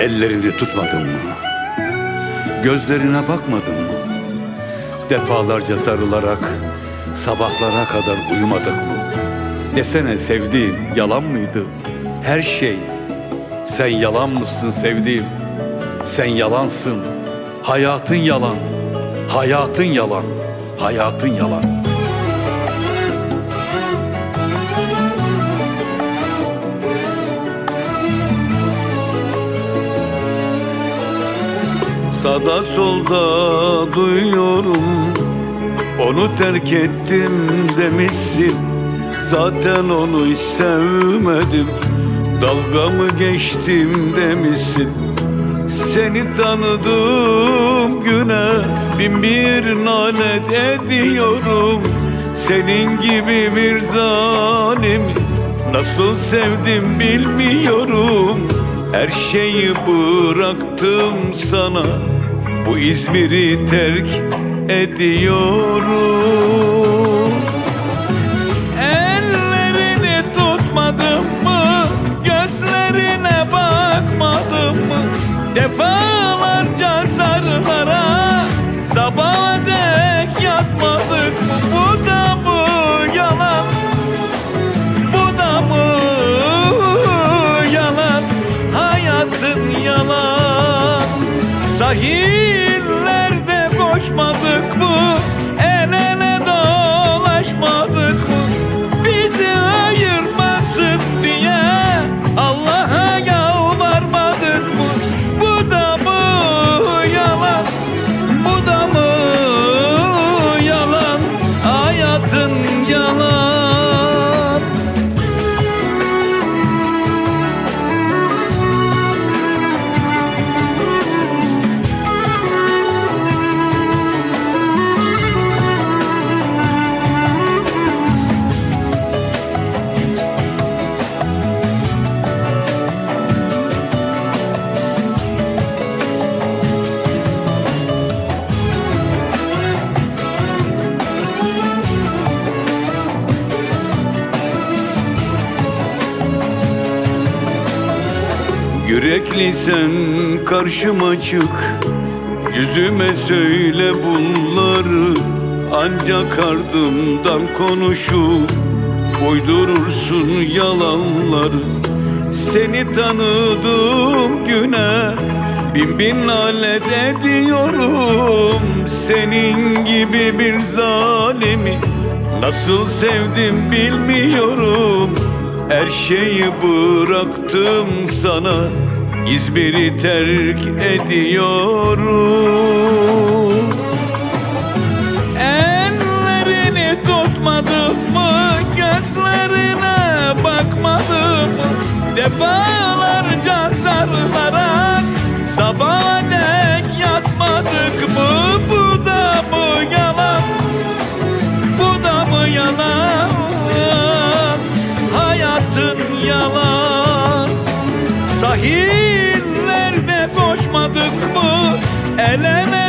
Ellerini tutmadın mı? Gözlerine bakmadın mı? Defalarca sarılarak sabahlara kadar uyumadık mı? Desene sevdiğin yalan mıydı? Her şey. Sen yalan mısın sevdiğim? Sen yalansın. Hayatın yalan. Hayatın yalan. Hayatın yalan. Sağda solda duyuyorum. Onu terk ettim demişsin. Zaten onu hiç sevmedim. Dalga mı geçtim demişsin. Seni tanıdığım güne Bin bir nalet ediyorum. Senin gibi bir zalim Nasıl sevdim bilmiyorum Her şeyi bıraktım sana Bu İzmir'i terk ediyorum Ellerini tutmadım mı? Gözlerine bakmadım mı? Defalarca Sahillerde koşmadık mı? Yürekli sen karşıma çık. Yüzüme söyle bunları Ancak ardımdan konuşup Uydurursun yalanları Seni tanıdığım güne. Bin bin lanet ediyorum Senin gibi bir zalimi. Nasıl sevdim bilmiyorum Her şeyi bıraktım sana İzmir'i terk ediyorum Ellerini tutmadım mı? Gözlerine bakmadım mı? Defalarca sarılarak Sahillerde koşmadık mı? El ele